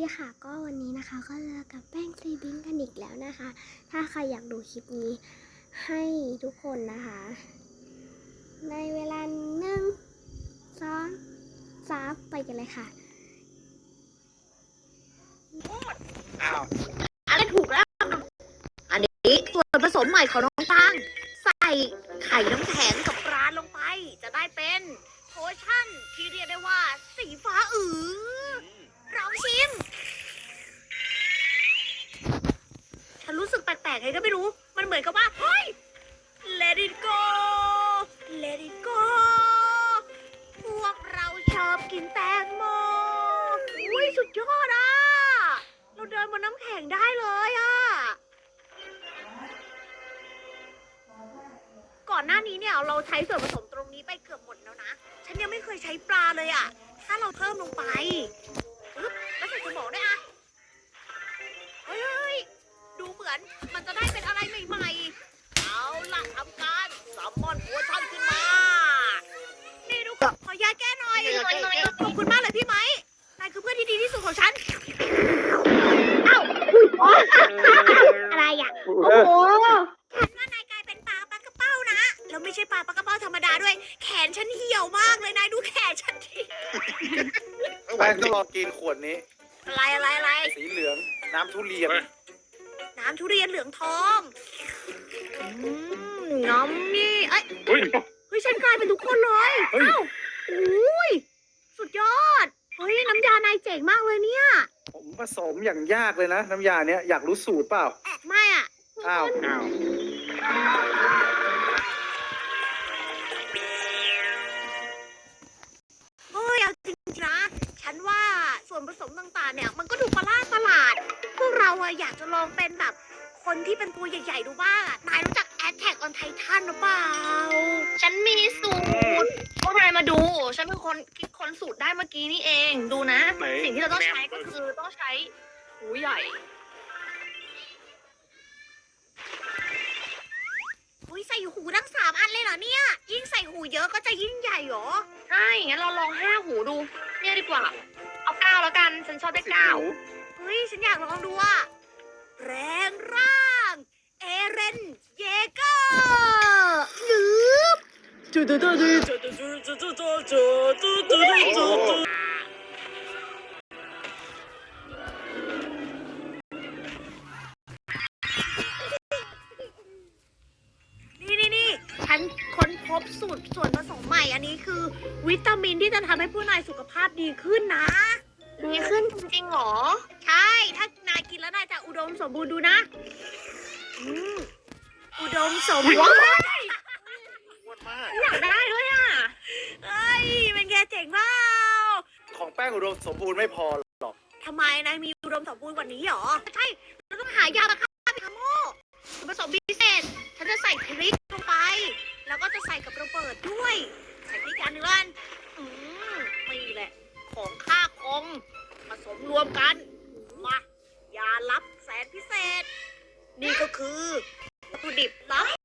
ดีค่ะ ก็วันนี้นะคะ ก็เจอกับแป้งซีบิงกันอีกแล้วนะคะ ถ้าใครอยากดูคลิปนี้ให้ทุกคนนะคะ ในเวลาหนึ่งสองสามไปกันเลยค่ะอ้าวอะไรถูกแล้ว อันนี้ส่วนผสมใหม่ของน้องตังใส่ไข่น้ำแข็งกับปลาลงไป จะได้เป็นโพชั่นที่เรียกได้ว่า สีฟ้าอือเราชิม ฉันรู้สึกแป ลกๆไงก็ไม่รู้ มันเหมือนกับว่า เฮ้ย let it go let it go พวกเราชอบกินแตงโม อุ้ยสุดยอดอะ เราเดินบนน้ำแข็งได้เลยอะ ก่อนหน้านี้เนี่ยเราใช้ส่วนผสมตรงนี้ไปเกือบหมดแล้วนะ ฉันยังไม่เคยใช้ปลาเลยอะ ถ้าเราเพิ่มลงไปปึ๊บแล้วใส่สมองด้วยอะ ขอบคุณมากเลยพี่ไหมนายคือเพื่อนที่ดีที่สุดของฉัน เอ้าอะไรอะ โอ้โหฉันว่านายกลายเป็นปลาปลากระเป้านะ แล้วไม่ใช่ปลาปลากระเป้าธรรมดาด้วย แขนฉันเหี่ยวมากเลยนายดูแขนฉันทีแป้งต้องรอกินขวดนี้ อะไรอะไรอะไรสีเหลือง น้ำทุเรียน น้ำทุเรียนเหลืองทองอืมน้ำนี่ เอ้ยเฮ้ย เฮ้ย ฉันกลายเป็นทุกคนเลย เอ้า อุ้ยสุดยอด เฮ้ย น้ำยานายเจ๋งมากเลยเนี่ย ผมผสมอย่างยากเลยนะ น้ำยาเนี้ยอยากรู้สูตรเปล่า ไม่อะอ้าวอ้าวเฮ้ยเอาจริงๆนะฉันว่าส่วนผสมต่างๆ เนี่ย มันก็ดูประหลาดประหลาด พวกเราอะอยากจะลองเป็นแบบ คนที่เป็นตัวใหญ่ๆ ดูบ้างอะนายรู้จัก Attack on Titan หรือเปล่า ฉันมีสูตรพวกนายมาดู ฉันเป็นคนคิดค้นสูตรได้เมื่อกี้นี่เอง ดูนะ ไหน สิ่งที่เราต้องใช้ก็คือต้องใช้หูใหญ่ อุ้ยใส่หูทั้งสามอันเลยเหรอเนี่ย ยิ่งใส่หูเยอะก็จะยิ่งใหญ่เหรอ ใช่ งั้นเราลองห้าหูดู เนี่ยดีกว่า เอาเก้าแล้วกัน ฉันชอบได้เก้าเฮ้ย ฉันอยากลองดูอะแรงร่าง เอเรน เยเกอร์หรือ นี่นี่นี่ฉันค้นพบสูตรส่วนผสมใหม่ อันนี้คือ วิตามินที่จะทำให้ผู้นายสุขภาพดีขึ้นนะ ดีขึ้นจริงๆเหรอ ใช่ ถ้านายกินแล้วนายจะอุดมสมบูรณ์ดูนะ อืมอุดมสมบูรณ์ อ้วนมาก อยากได้ด้วยอะ เอ้ ยเป็นไงเจ๋งเปล่าของแป้งอุดมสมบูรณ์ไม่พอหรอก ทำไมนายมีอุดมสมบูรณ์กว่านี้เหรอ ใช่ เราต้องหายามาฆ่าพิคาโมส่วนผสมพิเศษ ฉันจะใส่พริกลงไป แล้วก็จะใส่กับระเบิดด้วย ใส่พริกกันหนึ่งอันอืมนี่แหละ ของข้าคง ผสมรวมกัน มายาลับแสนพิเศษ นี่ก็คือวัตถุดิบลับ